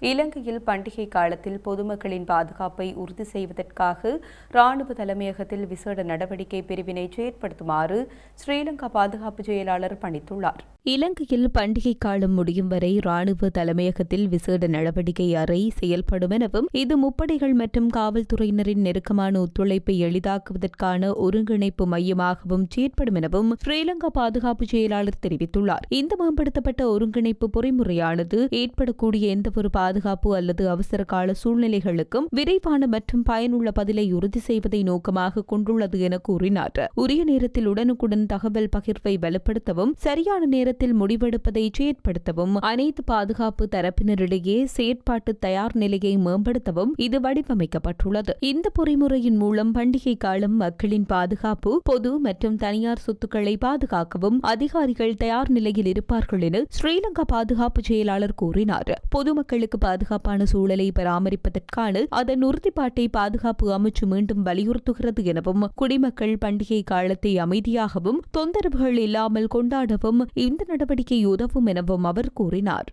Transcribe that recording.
இலங்கையில் பண்டிகை காலத்தில் பொதுமக்களின் பாதுகாப்பை உறுதி செய்வதற்காக ராணுவ தலைமையகத்தில் விசேட நடவடிக்கை பிரிவினை செயற்படுத்துமாறு ஸ்ரீலங்கா பாதுகாப்பு செயலாளர் பணித்துள்ளார். இலங்கையில் பண்டிகை காலம் முடியும் வரை ராணுவ தலைமையகத்தில் விசேட நடவடிக்கை அறை செயல்படும் எனவும் இது முப்படைகள் மற்றும் காவல்துறையினரின் நெருக்கமான ஒத்துழைப்பை எளிதாக்குவதற்கான ஒருங்கிணைப்பு மையமாகவும் செயற்படும் எனவும் ஸ்ரீலங்கா பாதுகாப்பு செயலாளர் தெரிவித்துள்ளார். இந்த மேம்படுத்தப்பட்ட ஒருங்கிணைப்பு பொறிமுறையானது ஏற்படக்கூடிய எந்தவொரு பாதுகாப்பு அல்லது அவசர கால சூழ்நிலைகளுக்கும் விரைவான மற்றும் பயனுள்ள பதிலை உறுதி செய்வதை நோக்கமாக கொண்டுள்ளது என கூறினார். உரிய நேரத்தில் உடனுக்குடன் தகவல் பகிர்வை வலுப்படுத்தவும் சரியான நேரத்தில் முடிவெடுப்பதை செயற்படுத்தவும் அனைத்து பாதுகாப்பு தரப்பினரிடையே செயற்பாட்டு தயார் நிலையை மேம்படுத்தவும் இது வடிவமைக்கப்பட்டுள்ளது. இந்த பொறிமுறையின் மூலம் பண்டிகை காலம் மக்களின் பாதுகாப்பு பொது மற்றும் தனியார் சொத்துக்களை பாதுகாக்கவும் அதிகாரிகள் தயார் நிலையில் இருப்பார்கள் என ஸ்ரீலங்கா பாதுகாப்பு செயலாளர் கூறினார். பொதுமக்களுக்கு பாதுகாப்பான சூழலை பராமரிப்பதற்கான அதன் உறுதிப்பாட்டை பாதுகாப்பு அமைச்சு மீண்டும் வலியுறுத்துகிறது எனவும் குடிமக்கள் பண்டிகை காலத்தை அமைதியாகவும் தொந்தரவுகள் இல்லாமல் கொண்டாடவும் இந்த நடவடிக்கை உதவும் எனவும் அவர் கூறினார்.